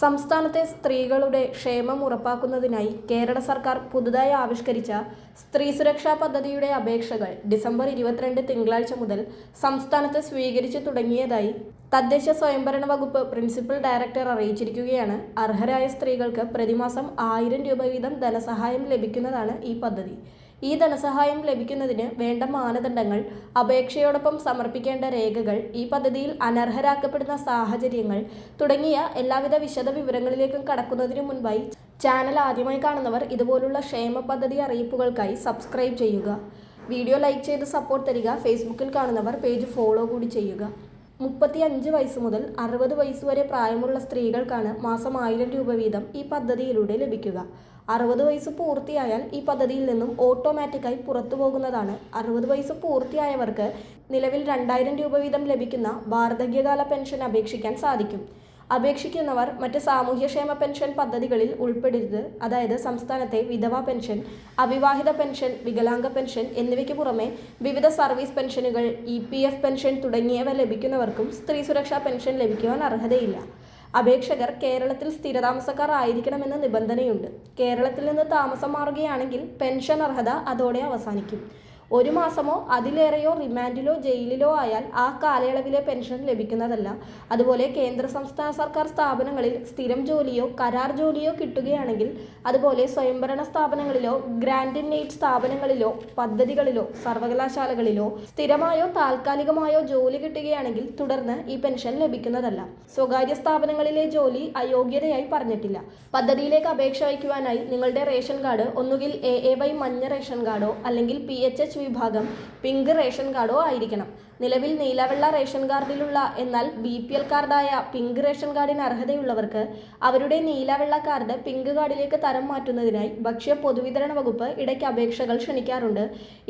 സംസ്ഥാനത്തെ സ്ത്രീകളുടെ ക്ഷേമം ഉറപ്പാക്കുന്നതിനായി കേരള സർക്കാർ പുതുതായി ആവിഷ്കരിച്ച സ്ത്രീ സുരക്ഷാ പദ്ധതിയുടെ അപേക്ഷകൾ ഡിസംബർ ഇരുപത്തിരണ്ട് തിങ്കളാഴ്ച മുതൽ സംസ്ഥാനത്ത് സ്വീകരിച്ചു തുടങ്ങിയതായി തദ്ദേശ സ്വയംഭരണ വകുപ്പ് പ്രിൻസിപ്പൽ ഡയറക്ടർ അറിയിച്ചിരിക്കുകയാണ്. അർഹരായ സ്ത്രീകൾക്ക് പ്രതിമാസം ആയിരം രൂപ വീതം ധനസഹായം ലഭിക്കുന്നതാണ് ഈ പദ്ധതി. ഈ ധനസഹായം ലഭിക്കുന്നതിന് വേണ്ട മാനദണ്ഡങ്ങൾ അപേക്ഷയോടൊപ്പം സമർപ്പിക്കേണ്ട രേഖകൾ ഈ പദ്ധതിയിൽ അനർഹരാക്കപ്പെടുന്ന സാഹചര്യങ്ങൾ തുടങ്ങിയ എല്ലാവിധ വിശദ വിവരങ്ങളിലേക്കും കടക്കുന്നതിന് മുൻപായി ചാനൽ ആദ്യമായി കാണുന്നവർ ഇതുപോലുള്ള ക്ഷേമ പദ്ധതി അറിയിപ്പുകൾക്കായി സബ്സ്ക്രൈബ് ചെയ്യുക. വീഡിയോ ലൈക്ക് ചെയ്ത് സപ്പോർട്ട് തരിക. ഫേസ്ബുക്കിൽ കാണുന്നവർ പേജ് ഫോളോ കൂടി ചെയ്യുക. മുപ്പത്തി അഞ്ച് വയസ്സ് മുതൽ അറുപത് വയസ്സ് വരെ പ്രായമുള്ള സ്ത്രീകൾക്കാണ് മാസം ആയിരം രൂപ വീതം ഈ പദ്ധതിയിലൂടെ ലഭിക്കുക. അറുപത് വയസ്സ് പൂർത്തിയായാൽ ഈ പദ്ധതിയിൽ നിന്നും ഓട്ടോമാറ്റിക്കായി പുറത്തു പോകുന്നതാണ്. അറുപത് വയസ്സ് പൂർത്തിയായവർക്ക് നിലവിൽ രണ്ടായിരം രൂപ വീതം ലഭിക്കുന്ന വാർദ്ധക്യകാല പെൻഷൻ അപേക്ഷിക്കാൻ സാധിക്കും. അപേക്ഷിക്കുന്നവർ മറ്റ് സാമൂഹ്യക്ഷേമ പെൻഷൻ പദ്ധതികളിൽ ഉൾപ്പെടരുത്. അതായത് സംസ്ഥാനത്തെ വിധവാ പെൻഷൻ അവിവാഹിത പെൻഷൻ വികലാംഗ പെൻഷൻ എന്നിവയ്ക്ക് പുറമെ വിവിധ സർവീസ് പെൻഷനുകൾ ഇ പെൻഷൻ തുടങ്ങിയവ ലഭിക്കുന്നവർക്കും സ്ത്രീ സുരക്ഷാ പെൻഷൻ ലഭിക്കുവാൻ അർഹതയില്ല. അപേക്ഷകർ കേരളത്തിൽ സ്ഥിരതാമസക്കാർ ആയിരിക്കണമെന്ന നിബന്ധനയുണ്ട്. കേരളത്തിൽ നിന്ന് താമസം മാറുകയാണെങ്കിൽ പെൻഷൻ അർഹത അതോടെ അവസാനിക്കും. ഒരു മാസമോ അതിലേറെയോ റിമാൻഡിലോ ജയിലിലോ ആയാൽ ആ കാലയളവിലെ പെൻഷൻ ലഭിക്കുന്നതല്ല. അതുപോലെ കേന്ദ്ര സംസ്ഥാന സർക്കാർ സ്ഥാപനങ്ങളിൽ സ്ഥിരം ജോലിയോ കരാർ ജോലിയോ കിട്ടുകയാണെങ്കിൽ അതുപോലെ സ്വയംഭരണ സ്ഥാപനങ്ങളിലോ ഗ്രാൻഡ് നെയ്റ്റ് സ്ഥാപനങ്ങളിലോ പദ്ധതികളിലോ സർവകലാശാലകളിലോ സ്ഥിരമായോ താൽക്കാലികമായോ ജോലി കിട്ടുകയാണെങ്കിൽ തുടർന്ന് ഈ പെൻഷൻ ലഭിക്കുന്നതല്ല. സ്വകാര്യ സ്ഥാപനങ്ങളിലെ ജോലി അയോഗ്യതയായി പറഞ്ഞിട്ടില്ല. പദ്ധതിയിലേക്ക് അപേക്ഷ വയ്ക്കുവാനായി നിങ്ങളുടെ റേഷൻ കാർഡ് ഒന്നുകിൽ എ എ വൈ മഞ്ഞ റേഷൻ കാർഡോ അല്ലെങ്കിൽ പി എച്ച് എച്ച് വിഭാഗം പിങ്ക് റേഷൻ കാർഡോ ആയിരിക്കണം. നിലവിൽ നീലവെള്ള റേഷൻ കാർഡിലുള്ള എന്നാൽ ബി പി എൽ കാർഡായ പിങ്ക് റേഷൻ കാർഡിന് അർഹതയുള്ളവർക്ക് അവരുടെ നീലവെള്ള കാർഡ് പിങ്ക് കാർഡിലേക്ക് തരം മാറ്റുന്നതിനായി ഭക്ഷ്യ പൊതുവിതരണ വകുപ്പ് ഇടയ്ക്ക് അപേക്ഷകൾ ക്ഷണിക്കാറുണ്ട്.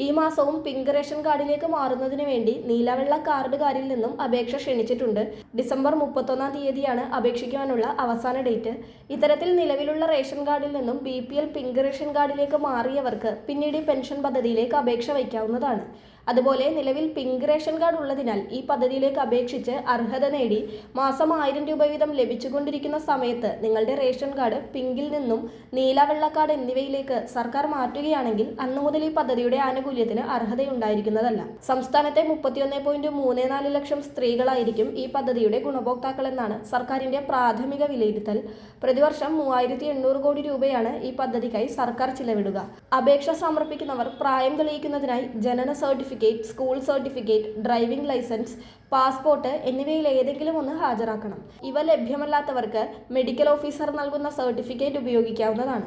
ഈ മാസവും പിങ്ക് റേഷൻ കാർഡിലേക്ക് മാറുന്നതിന് വേണ്ടി നീലവെള്ള കാർഡുകാരിൽ നിന്നും അപേക്ഷ ക്ഷണിച്ചിട്ടുണ്ട്. ഡിസംബർ മുപ്പത്തൊന്നാം തീയതിയാണ് അപേക്ഷിക്കുവാനുള്ള അവസാന ഡേറ്റ്. ഇത്തരത്തിൽ നിലവിലുള്ള റേഷൻ കാർഡിൽ നിന്നും B P L pink ration കാർഡിലേക്ക് മാറിയവർക്ക് പിന്നീട് പെൻഷൻ പദ്ധതിയിലേക്ക് അപേക്ഷ വയ്ക്കാവുന്നതാണ് അതുപോലെ നിലവിൽ പിങ്ക് റേഷൻ കാർഡ് ഉള്ളതിനാൽ ഈ പദ്ധതിയിലേക്ക് അപേക്ഷിച്ച് അർഹത നേടി മാസം ആയിരം രൂപ വീതം ലഭിച്ചുകൊണ്ടിരിക്കുന്ന സമയത്ത് നിങ്ങളുടെ റേഷൻ കാർഡ് പിങ്കിൽ നിന്നും നീല വെള്ളക്കാർഡ് എന്നിവയിലേക്ക് സർക്കാർ മാറ്റുകയാണെങ്കിൽ അന്നു മുതൽ ഈ പദ്ധതിയുടെ ആനുകൂല്യത്തിന് അർഹതയുണ്ടായിരിക്കുന്നതല്ല. സംസ്ഥാനത്തെ മുപ്പത്തിയൊന്ന് പോയിന്റ് മൂന്ന് നാല് ലക്ഷം സ്ത്രീകളായിരിക്കും ഈ പദ്ധതിയുടെ ഗുണഭോക്താക്കളെന്നാണ് സർക്കാരിന്റെ പ്രാഥമിക വിലയിരുത്തൽ. പ്രതിവർഷം മൂവായിരത്തി എണ്ണൂറ് കോടി രൂപയാണ് ഈ പദ്ധതിക്കായി സർക്കാർ ചിലവിടുക. അപേക്ഷ സമർപ്പിക്കുന്നവർ പ്രായം തെളിയിക്കുന്നതിനായി ജനന certificate school certificate driving licence passport എന്നിവയിൽ ഏതെങ്കിലും ഒന്ന് ഹാജരാക്കണം. ഇവ ലഭ്യമല്ലാത്തവർക്ക് മെഡിക്കൽ ഓഫീസർ നൽകുന്ന സർട്ടിഫിക്കറ്റ് ഉപയോഗിക്കാവുന്നതാണ്.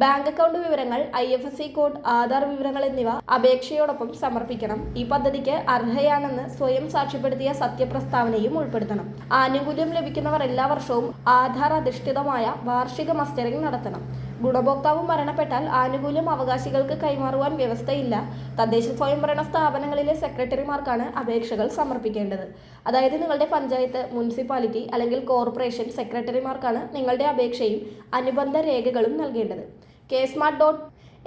ബാങ്ക് അക്കൗണ്ട് വിവരങ്ങൾ I F S C code Aadhaar വിവരങ്ങൾ എന്നിവ അപേക്ഷയോടൊപ്പം സമർപ്പിക്കണം. ഈ പദ്ധതിക്ക് അർഹയാണെന്ന് സ്വയം സാക്ഷ്യപ്പെടുത്തിയ സത്യപ്രസ്താവനയും ഉൾപ്പെടുത്തണം. ആനുകൂല്യം ലഭിക്കുന്നവർ എല്ലാ വർഷവും ആധാർ അധിഷ്ഠിതമായ വാർഷിക മസ്റ്ററിംഗ് നടത്തണം. ഗുണഭോക്താവ് മരണപ്പെട്ടാൽ ആനുകൂല്യം അവകാശികൾക്ക് കൈമാറുവാൻ വ്യവസ്ഥയില്ല. തദ്ദേശ സ്വയംഭരണ സ്ഥാപനങ്ങളിലെ സെക്രട്ടറിമാർക്കാണ് അപേക്ഷകൾ സമർപ്പിക്കേണ്ടത്. അതായത് നിങ്ങളുടെ പഞ്ചായത്ത് മുനിസിപ്പാലിറ്റി അല്ലെങ്കിൽ കോർപ്പറേഷൻ സെക്രട്ടറിമാർക്കാണ് നിങ്ങളുടെ അപേക്ഷയും അനുബന്ധ രേഖകളും നൽകേണ്ടത്. K smart dot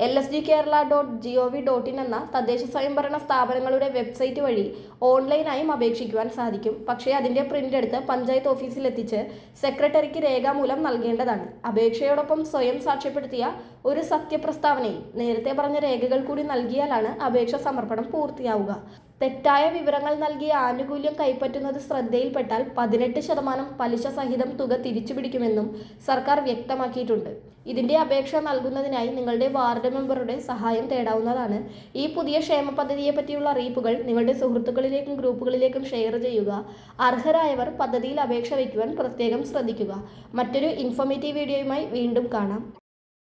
L S G Kerala dot G O V dot in എന്ന തദ്ദേശ സ്വയംഭരണ സ്ഥാപനങ്ങളുടെ വെബ്സൈറ്റ് വഴി ഓൺലൈനായും അപേക്ഷിക്കുവാൻ സാധിക്കും. പക്ഷേ അതിന്റെ പ്രിന്റ് എടുത്ത് പഞ്ചായത്ത് ഓഫീസിലെത്തിച്ച് സെക്രട്ടറിക്ക് രേഖാമൂലം നൽകേണ്ടതാണ്. അപേക്ഷയോടൊപ്പം സ്വയം സാക്ഷ്യപ്പെടുത്തിയ ഒരു സത്യപ്രസ്താവനയും നേരത്തെ പറഞ്ഞ രേഖകൾ കൂടി നൽകിയാലാണ് അപേക്ഷ സമർപ്പണം പൂർത്തിയാവുക. തെറ്റായ വിവരങ്ങൾ നൽകിയ ആനുകൂല്യം കൈപ്പറ്റുന്നത് ശ്രദ്ധയിൽപ്പെട്ടാൽ പതിനെട്ട് ശതമാനം പലിശ സഹിതം തുക തിരിച്ചുപിടിക്കുമെന്നും സർക്കാർ വ്യക്തമാക്കിയിട്ടുണ്ട്. ഇതിന്റെ അപേക്ഷ നൽകുന്നതിനായി നിങ്ങളുടെ വാർഡ് മെമ്പറുടെ സഹായം തേടാവുന്നതാണ്. ഈ പുതിയ ക്ഷേമ പദ്ധതിയെ പറ്റിയുള്ള അറിയിപ്പുകൾ നിങ്ങളുടെ സുഹൃത്തുക്കളിലേക്കും ഗ്രൂപ്പുകളിലേക്കും ഷെയർ ചെയ്യുക. അർഹരായവർ പദ്ധതിയിൽ അപേക്ഷ വയ്ക്കുവാൻ പ്രത്യേകം ശ്രദ്ധിക്കുക. മറ്റൊരു ഇൻഫോർമേറ്റീവ് വീഡിയോയുമായി വീണ്ടും കാണാം.